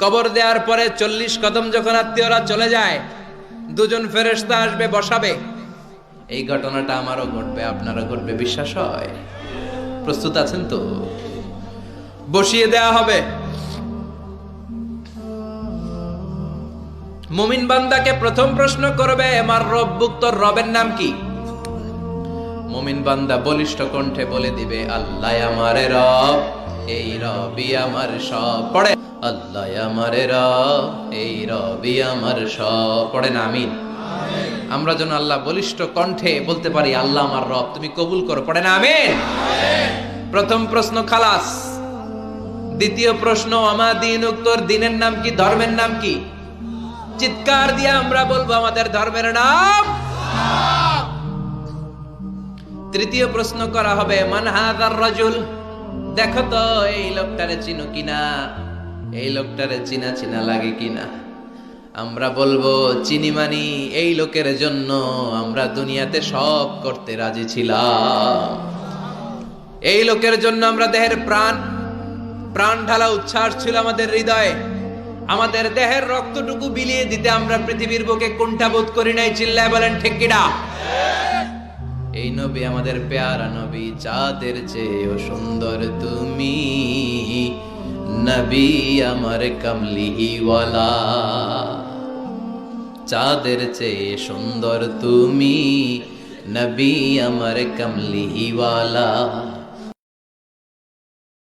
কবর দেওয়ার পরে চল্লিশ কদম যখন আত্মীয়রা চলে যায়, দুজন ফেরেশতা আসবে, বসাবে। এই ঘটনাটা আমারও ঘটবে, আপনারও ঘটবে, বিশ্বাস হয়। প্রস্তুত আছেন তো? বসিয়ে দেয়া হবে। মুমিন বান্দাকে প্রথম প্রশ্ন করবে, আমার রব্বুক তোর রবের নাম কি? মুমিন বান্দা বলিষ্ঠ কণ্ঠে বলে দিবে, আল্লাহ আমারে রব। এই রবি আমার সব। পড়ে আল্লাহ আমারে রব, এই রবি আমার সব। পড়ে না আমিন। আমরা যেন আল্লাহ বলিষ্ঠ কণ্ঠে বলতে পারি, আল্লাহ আমার রব, তুমি কবুল করো। পড়ে না আমিন। প্রথম প্রশ্ন, খালাস। দ্বিতীয় প্রশ্ন আমার দিন উত্তর দিনের নাম কি, ধর্মের নাম কি? চিৎকার দিয়ে আমরা বলব আমাদের ধর্মের নাম। তৃতীয় প্রশ্ন করা হবে, মান হাদার রাজুল? দেখো তো, এই লোকটারে চিনো কিনা? এই লোকটারে চিনা চিনা লাগে কিনা? আমরা বলব, চিনি মানি, এই লোকের জন্য আমরা দুনিয়াতে সব করতে রাজি ছিলাম। এই লোকের জন্য আমরা দেহের প্রাণ প্রাণ ঢালা উচ্ছ্বাস ছিল আমাদের হৃদয়ে। আমাদের দেহের রক্তটুকু বিলিয়ে দিতে আমরা পৃথিবীর বুকে কোনটা বোধ করি নাই। চিল্লায় বলেন, ঠিক কিনা? এই নবী আমাদের প্যারা নবী, চাঁদের চেয়েও সুন্দর তুমি। নবী আমার কামলিহিওয়ালা চাঁদের চেয়ে সুন্দর তুমি। নবী আমার কামলিহিওয়ালা